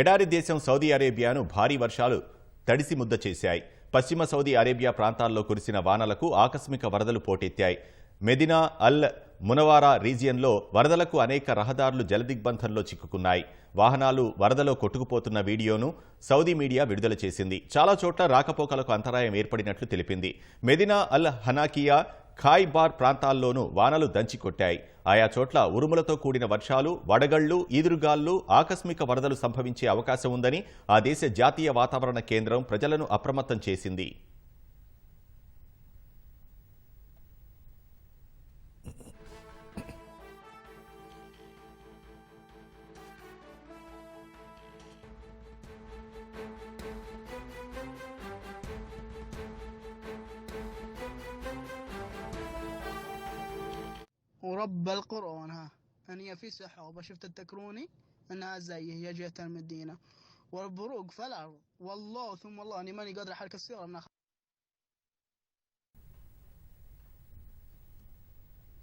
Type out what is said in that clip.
ఎడారి దేశం సౌదీ అరేబియాను భారీ వర్షాలు తడిసి ముద్ద చేశాయి. పశ్చిమ సౌదీ అరేబియా ప్రాంతాల్లో కురిసిన వానలకు ఆకస్మిక వరదలు పోటెత్తాయి. మెదినా అల్ మునవారా రీజియన్లో వరదలకు అనేక రహదారులు జలదిగ్బంధంలో చిక్కుకున్నాయి. వాహనాలు వరదలో కొట్టుకుపోతున్న వీడియోను సౌదీ మీడియా విడుదల చేసింది. చాలా చోట్ల రాకపోకలకు అంతరాయం ఏర్పడినట్లు తెలిపింది. మెదినా అల్ హనాకియా ఖాయ్ బార్ ప్రాంతాల్లోనూ వానలు దంచికొట్టాయి. ఆయా చోట్ల ఉరుములతో కూడిన వర్షాలు వడగళ్ళు ఈదురుగాళ్ళు ఆకస్మిక వరదలు సంభవించే అవకాశం ఉందని ఆ దేశ జాతీయ వాతావరణ కేంద్రం ప్రజలను అప్రమత్తం చేసింది. ورب القرآن ها. أني في سحابة شفت التكروني أنها زي هي جهة المدينة والبروق في الأرض. والله ثم الله أني ماني قادر أحرك السيارة من